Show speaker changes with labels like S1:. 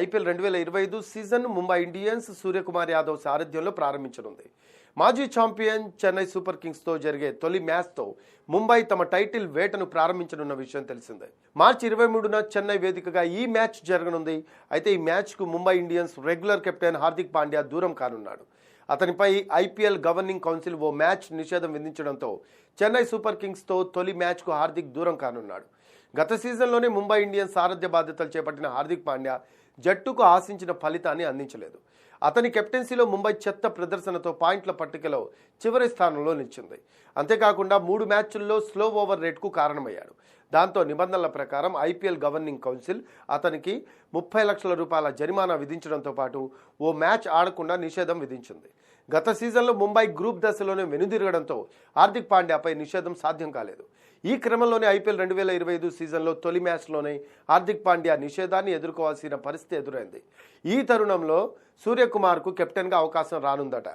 S1: IPL రెండు వేల ఇరవై ఐదు సీజన్ ముంబై ఇండియన్స్ సూర్యకుమార్ యాదవ్ సారథ్యంలో ప్రారంభించనుంది. మాజీ ఛాంపియన్ చెన్నై సూపర్ కింగ్స్తో జరిగే తొలి మ్యాచ్తో ముంబై తమ టైటిల్ వేటను ప్రారంభించనున్న విషయం తెలిసిందే. మార్చి ఇరవై మూడున చెన్నై వేదికగా ఈ మ్యాచ్ జరగనుంది. అయితే ఈ మ్యాచ్కు Mumbai Indians regular captain Hardik Pandya దూరం కానున్నాడు. అతనిపై ఐపీఎల్ గవర్నింగ్ కౌన్సిల్ ఓ మ్యాచ్ నిషేధం విధించడంతో చెన్నై సూపర్ కింగ్స్తో తొలి మ్యాచ్కు హార్దిక్ దూరం కానున్నాడు. గత సీజన్లోనే ముంబై ఇండియన్స్ సారథ్య బాధ్యతలు చేపట్టిన హార్దిక్ పాండ్యా జట్టుకు ఆశించిన ఫలితాన్ని అందించలేదు. అతని కెప్టెన్సీలో ముంబై చెత్త ప్రదర్శనతో పాయింట్ల పట్టికలో చివరి స్థానంలో నిలిచింది. అంతేకాకుండా మూడు మ్యాచ్ల్లో స్లో ఓవర్ రేట్కు కారణమయ్యాడు. దాంతో నిబంధనల ప్రకారం ఐపీఎల్ గవర్నింగ్ కౌన్సిల్ అతనికి ముప్పై లక్షల రూపాయల జరిమానా విధించడంతో పాటు ఓ మ్యాచ్ ఆడకుండా నిషేధం విధించింది. గత సీజన్లో ముంబై గ్రూప్ దశలోనే వెనుదిరగడంతో హార్దిక్ పాండ్యాపై నిషేధం సాధ్యం కాలేదు. ఈ క్రమంలోనే ఐపీఎల్ రెండు వేల ఇరవై ఐదు సీజన్లో తొలి మ్యాచ్లోనే హార్దిక్ పాండ్యా నిషేధాన్ని ఎదుర్కోవాల్సిన పరిస్థితి ఎదురైంది. ఈ తరుణంలో సూర్యకుమార్కు కెప్టెన్గా అవకాశం రానుందట.